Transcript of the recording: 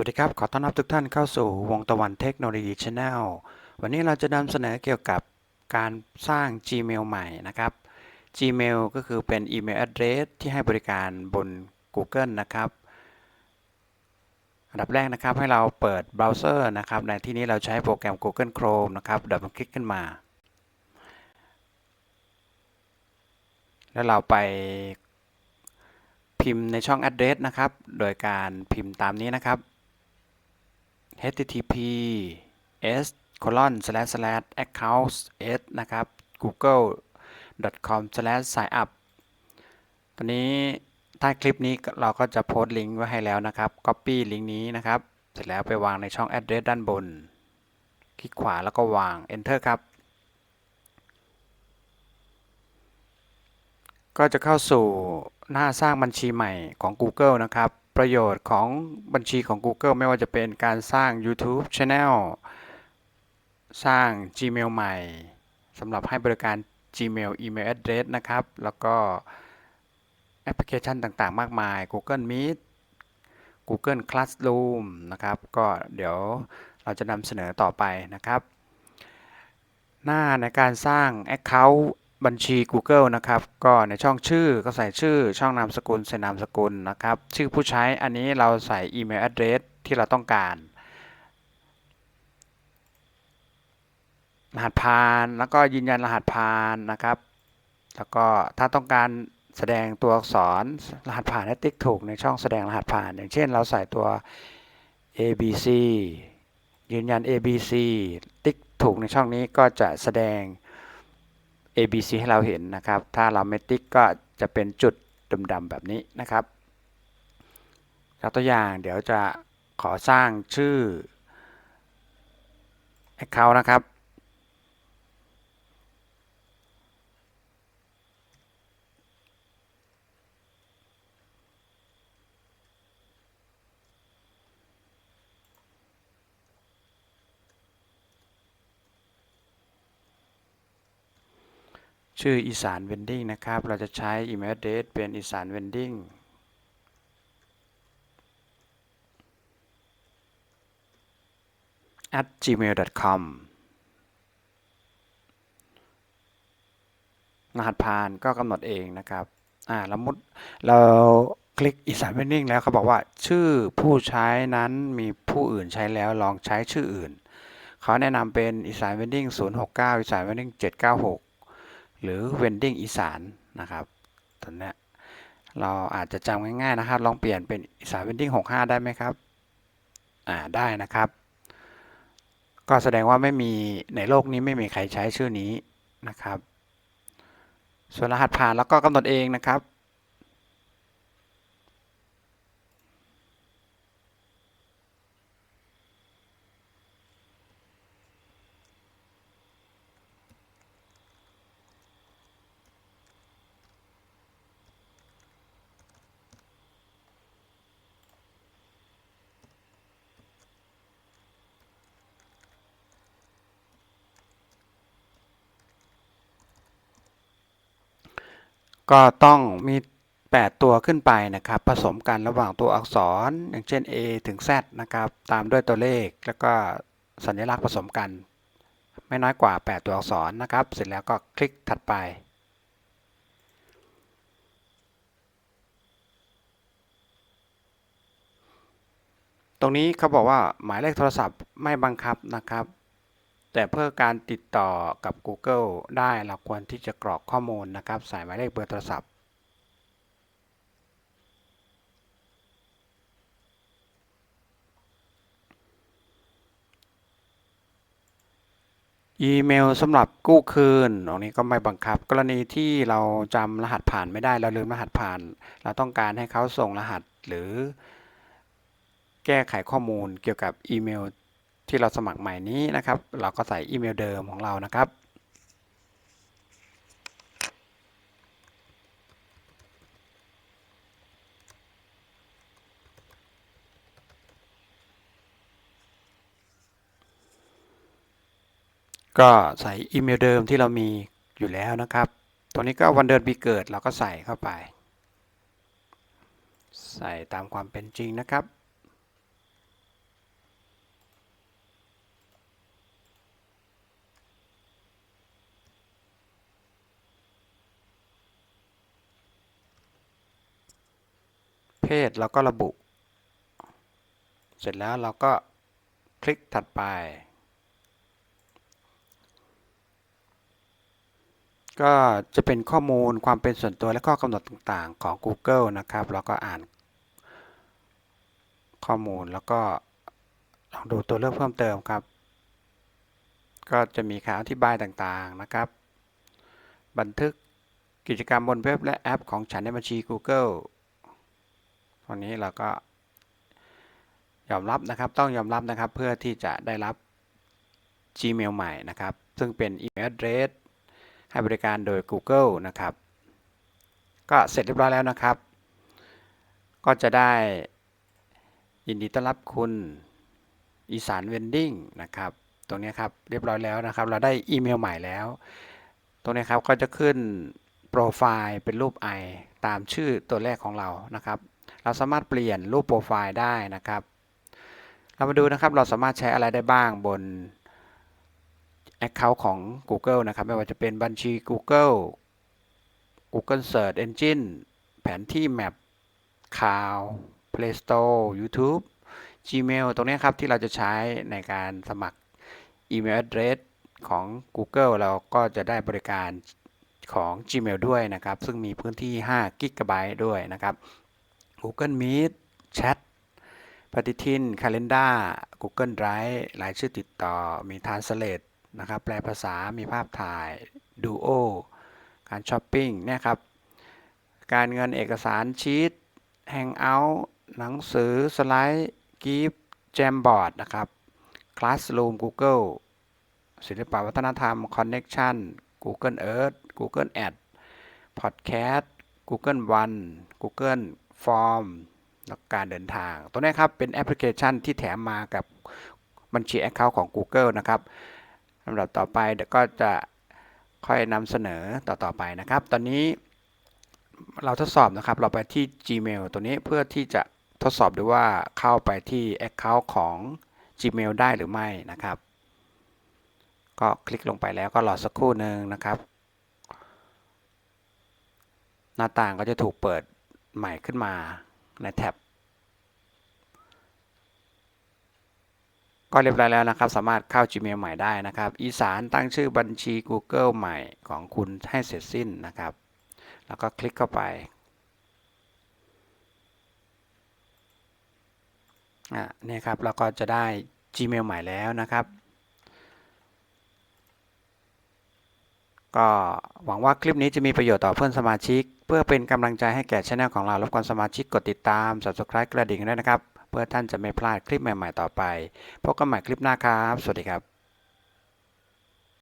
สวัสดีครับ ขอต้อนรับทุกท่านเข้าสู่วงตะวันเทคโนโลยีช n แนลวันนี้เราจะนำเสนอเกี่ยวกับการสร้าง Gmail ใหม่นะครับ Gmail ก็คือเป็นอีเมล address ที่ให้บริการบน Google นะครับ อันดับแรกนะครับให้เราเปิดเบราว์เซอร์นะครับ ในที่นี้เราใช้โปรแกรม Google Chrome นะครับดับเบิคลิกขึ้นมา แล้วเราไปพิมพ์ในช่อง address นะครับ โดยการพิมพ์ตามนี้นะครับ http s colon slash slash account s นะครับ google com slash sign up ตอนนี้ใต้คลิปนี้เราก็จะโพสต์ลิงก์ไว้ให้แล้วนะครับ copy ลิงก์นี้นะครับ เสร็จแล้วไปวางในช่อง address ด้านบน คลิกขวาแล้วก็วาง enter ครับ ก็จะเข้าสู่หน้าสร้างบัญชีใหม่ของ Google นะครับ ประโยชน์ของบัญชีของ Google ไม่ว่าจะเป็นการสร้าง YouTube Channel สร้าง Gmail ใหม่สำหรับให้บริการ Gmail Email Address นะครับ แล้วก็แอปพลิเคชันต่างๆ มากมาย Google Meet Google Classroom นะครับ ก็เดี๋ยวเราจะนำเสนอต่อไปนะครับ หน้าในการสร้าง Account บัญชี Google นะครับ ก็ในช่องชื่อก็ใส่ชื่อช่องนามสกุลใส่นามสกุลนะครับ ชื่อผู้ใช้อันนี้เราใส่อีเมล address ที่เราต้องการรหัสผ่านแล้วก็ยืนยันรหัสผ่านนะครับ แล้วก็ถ้าต้องการแสดงตัวอักษรรหัสผ่านให้ติ๊กถูกในช่องแสดงรหัสผ่าน อย่างเช่น เราใส่ตัว ABC ยืนยัน ABC ติ๊กถูกในช่องนี้ก็จะแสดง ABC ให้เราเห็นนะครับ ถ้าเราไม่ติ๊กก็จะเป็นจุดดำๆแบบนี้นะครับยกตัวอย่างเดี๋ยวจะขอสร้างชื่อ Account นะครับ ชื่ออีสานเวนดิ้งนะครับ เราจะใช้ email address เป็นอีสานเวนดิ้ง at gmail.com รหัสผ่านก็กำหนดเองนะครับ อ่าแล้วมุดเราคลิกอีสานเวนดิ้งแล้วเขาบอกว่า ชื่อผู้ใช้นั้นมีผู้อื่นใช้แล้วลองใช้ชื่ออื่น เขาแนะนำเป็นอีสานเวนดิ้ง069 อีสานเวนดิ้ง796 หรือ vending อีสานนะครับตอนนี้เราอาจจะจำง่ายๆนะครับ ลองเปลี่ยนเป็นอีสาน vending 65 ได้ไหมครับอ่าได้นะครับ ก็แสดงว่าไม่มีในโลกนี้ไม่มีใครใช้ชื่อนี้นะครับ ส่วนรหัสผ่านแล้วก็กำหนดเองนะครับ ก็ต้องมี 8 ตัวขึ้นไปนะครับ ผสมกันระหว่างตัวอักษร อย่างเช่น A ถึง Z นะครับ ตามด้วยตัวเลขแล้วก็สัญลักษณ์ผสมกัน ไม่น้อยกว่า 8 ตัวอักษรนะครับ เสร็จแล้วก็คลิกถัดไปตรงนี้เขาบอกว่าหมายเลขโทรศัพท์ไม่บังคับนะครับ แต่เพื่อการติดต่อกับ Google ได้เราควรที่จะกรอกข้อมูลนะครับใส่หมายเลขเบอร์โทรศัพท์ อีเมลสำหรับกู้คืนตรงนี้ก็ไม่บังคับ กรณีที่เราจำรหัสผ่านไม่ได้เราลืมรหัสผ่าน เราต้องการให้เขาส่งรหัสหรือแก้ไขข้อมูลเกี่ยวกับอีเมล ที่เราสมัครใหม่นี้นะครับ เราก็ใส่อีเมลเดิมของเรานะครับ ก็ใส่อีเมลเดิมที่เรามีอยู่แล้วนะครับ ตัวนี้ก็วันเดือนปีเกิดเราก็ใส่เข้าไป ใส่ตามความเป็นจริงนะครับ เพศเราก็ระบุ เสร็จแล้วเราก็คลิกถัดไป ก็จะเป็นข้อมูลความเป็นส่วนตัวและข้อกำหนดต่างๆของ Google นะครับ เราก็อ่านข้อมูลแล้วก็ลองดูตัวเลือกเพิ่มเติมครับ ก็จะมีคำอธิบายต่างๆนะครับ บันทึกกิจกรรมบนเว็บและแอปของฉันในบัญชี Google ตรงนี้เราก็ยอมรับนะครับ ต้องยอมรับนะครับ เพื่อที่จะได้รับ Gmail ใหม่นะครับ ซึ่งเป็นอีเมล address ให้บริการโดย Google นะครับ ก็เสร็จเรียบร้อยแล้วนะครับ ก็จะได้ยินดีต้อนรับคุณอีสานเวนดิ้งนะครับ ตรงนี้ครับเรียบร้อยแล้วนะครับ เราได้อีเมลใหม่แล้ว ตรงนี้ครับก็จะขึ้นโปรไฟล์เป็นรูปไอตามชื่อตัวแรกของเรานะครับ เราสามารถเปลี่ยนรูปโปรไฟล์ได้นะครับ เรามาดูนะครับเราสามารถใช้อะไรได้บ้างบน Account ของ Google นะครับ ไม่ว่าจะเป็นบัญชี Google Google Search Engine แผนที่ Map ข่าว Play Store YouTube Gmail ตรงนี้ครับ ที่เราจะใช้ในการสมัครอีเมล address ของ Google เราก็จะได้บริการของ Gmail ด้วยนะครับ ซึ่งมีพื้นที่5 g b ด้วยนะครับ Google Meet Chat ปฏิทิน Calendar Google Drive รายชื่อติดต่อมี Translate นะครับแปลภาษามีภาพถ่าย Duo การช้อปปิ้งเนี่ยครับ การเงินเอกสารชีต Hangout หนังสือ สไลด์กิฟต์แจมบอร์ดนะครับ Classroom Google ศิลปวัฒนธรรม Connection Google Earth Google Ad Podcast Google One Google Form แล้วการเดินทาง ตัวนี้ครับเป็นแอปพลิเคชันที่แถมมากับบัญชี Account ของ Google นะครับสำหรับต่อไปเดี๋ยวก็จะค่อยนำเสนอต่อๆไปนะครับ ตอนนี้เราทดสอบนะครับ เราไปที่ Gmail ตัวนี้เพื่อที่จะทดสอบดูว่าเข้าไปที่ Account ของ Gmail ได้หรือไม่นะครับ ก็คลิกลงไปแล้วก็รอสักครู่หนึ่งนะครับ หน้าต่างก็จะถูกเปิด ใหม่ขึ้นมาในแท็บ ก็เรียบร้อยแล้วนะครับ สามารถเข้า Gmail ใหม่ได้นะครับ อีสานตั้งชื่อบัญชี Google ใหม่ของคุณให้เสร็จสิ้นนะครับ แล้วก็คลิกเข้าไปอะนี่ครับเราก็จะได้ Gmail ใหม่แล้วนะครับ ก็หวังว่าคลิปนี้จะมีประโยชน์ต่อเพื่อนสมาชิก เพื่อเป็นกำลังใจให้แก่ช anel ของเรารบกวนสมาชิกกดติดตาม Subscribe กระดิ่งด้วยนะครับ เพื่อท่านจะไม่พลาดคลิปใหม่ ๆ ต่อไปพบกันใหม่คลิปหน้าครับ สวัสดีครับ